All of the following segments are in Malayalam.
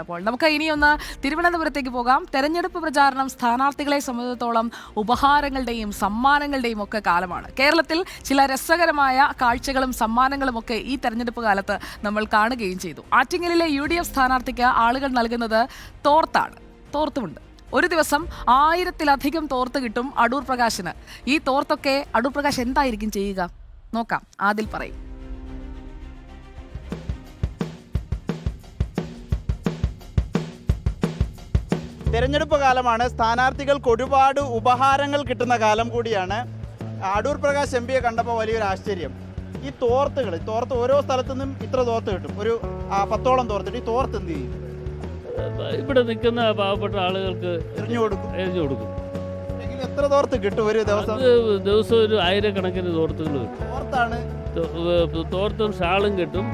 അപ്പോൾ നമുക്ക് ഇനിയൊന്ന് തിരുവനന്തപുരത്തേക്ക് പോകാം. തെരഞ്ഞെടുപ്പ് പ്രചാരണം സ്ഥാനാർത്ഥികളെ സംബന്ധിച്ചിടത്തോളം ഉപഹാരങ്ങളുടെയും സമ്മാനങ്ങളുടെയും ഒക്കെ കാലമാണ്. കേരളത്തിൽ ചില രസകരമായ കാഴ്ചകളും സമ്മാനങ്ങളും ഒക്കെ ഈ തെരഞ്ഞെടുപ്പ് കാലത്ത് നമ്മൾ കാണുകയും ചെയ്തു. ആറ്റിങ്ങലിലെ യു ഡി എഫ് സ്ഥാനാർത്ഥിക്ക് ആളുകൾ നൽകുന്നത് തോർത്താണ്. തോർത്തുമുണ്ട്. ഒരു ദിവസം ആയിരത്തിലധികം തോർത്ത് കിട്ടും അടൂർ പ്രകാശിന്. ഈ തോർത്തൊക്കെ അടൂർ പ്രകാശ് എന്തായിരിക്കും ചെയ്യുക? നോക്കാം. ആദിൽ പറയും. തെരഞ്ഞെടുപ്പ് കാലമാണ്. സ്ഥാനാർത്ഥികൾക്ക് ഒരുപാട് ഉപഹാരങ്ങൾ കിട്ടുന്ന കാലം കൂടിയാണ്. അടൂർ പ്രകാശ് എം പിയെ കണ്ടപ്പോൾ വലിയൊരു ആശ്ചര്യം. ഈ തോർത്തുകൾ തോർത്ത് ഓരോ സ്ഥലത്തു നിന്നും ഇത്ര തോർത്ത് കിട്ടും. ഒരു പത്തോളം തോർത്തിട്ട് ഈ തോർത്ത് എന്ത് ചെയ്യും? ഇവിടെ നിൽക്കുന്ന പാവപ്പെട്ട ആളുകൾക്ക് എറിഞ്ഞു കൊടുക്കും. എറിഞ്ഞു കൊടുക്കും. എത്ര തോർത്ത് കിട്ടും ഒരു ദിവസം? ദിവസം ഒരു ആയിരക്കണക്കിന് തോർത്തുകൾ കിട്ടും. തോർത്താണ്. തോർത്തും ഷാളും കിട്ടും.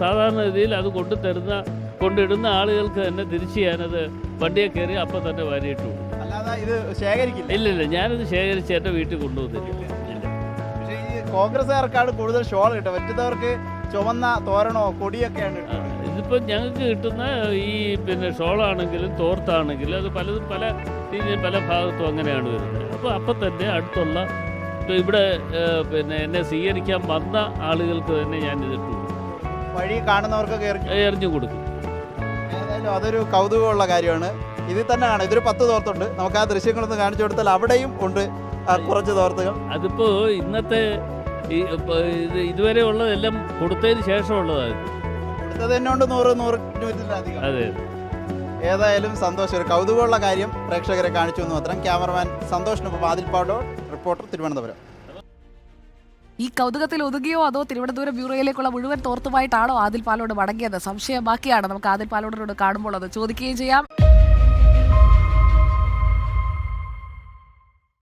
സാധാരണ രീതിയിൽ അത് കൊണ്ടു തരുന്ന കൊണ്ടിടുന്ന ആളുകൾക്ക് തന്നെ തിരിച്ചു ഞാനത് വണ്ടിയെ കയറി അപ്പം തന്നെ വാരിയിട്ടു. അല്ലാതെ ഇത് ശേഖരിക്കില്ല? ഇല്ല ഇല്ല ഞാനത് ശേഖരിച്ച് എന്റെ വീട്ടിൽ കൊണ്ടുവന്നില്ല. ഇല്ല പക്ഷേ ഈ കോൺഗ്രസ്സുകാർക്കാണ് കൂടുതൽ ഷോൾ കിട്ടുക മറ്റവർക്ക് ചുവന്ന തോരണോ കൊടിയൊക്കെയാണ് കിട്ടുന്നത് ഇതിപ്പോൾ ഞങ്ങൾക്ക് കിട്ടുന്ന ഈ പിന്നെ ഷോളാണെങ്കിലും തോർത്താണെങ്കിലും അത് പലതും പല രീതിയിൽ പല ഭാഗത്തും അങ്ങനെയാണ് വരുന്നത്. അപ്പോൾ അപ്പം തന്നെ അടുത്തുള്ള ഇപ്പം ഇവിടെ പിന്നെ എന്നെ സ്വീകരിക്കാൻ വന്ന ആളുകൾക്ക് തന്നെ കൊടുക്കും. വഴി കാണുന്നവർക്കൊക്കെ എറിഞ്ഞു കൊടുക്കും. ഏതായാലും അതൊരു കൗതുകമുള്ള കാര്യമാണ്. ഇതിൽ തന്നെയാണ്. ഇതൊരു പത്ത് തോർത്തുണ്ട്. നമുക്ക് ആ ദൃശ്യങ്ങളൊന്ന് കാണിച്ചു കൊടുത്താൽ അവിടെയും ഉണ്ട് കുറച്ച് തോർത്തുകൾ. അതിപ്പോ ഇന്നത്തെ ഇതുവരെ ഉള്ളതെല്ലാം കൊടുത്തതിന് ശേഷമുള്ളതാണ് കൊടുത്തത് എന്നോണ്ട് നൂറ് നൂറ് നൂറ്റിലധികം അതെ. ഏതായാലും സന്തോഷം. ഒരു കൗതുകമുള്ള കാര്യം പ്രേക്ഷകരെ കാണിച്ചു എന്ന് മാത്രം ക്യാമറമാൻ സന്തോഷിനൊപ്പം ആദിൽ പാടോ റിപ്പോർട്ടർ തിരുവനന്തപുരം. ഈ കൗതുകത്തിൽ ഒതുകിയോ അതോ തിരുവനന്തപുരം ബ്യൂറോയിലേക്കുള്ള മുഴുവൻ തോർത്തുമായിട്ടാണോ ആദിൽ പാലോട് മടങ്ങിയത്? സംശയം ബാക്കിയാണ്. നമുക്ക് ആദിൽ പാലോടിനോട് കാണുമ്പോൾ അത് ചോദിക്കുകയും ചെയ്യാം.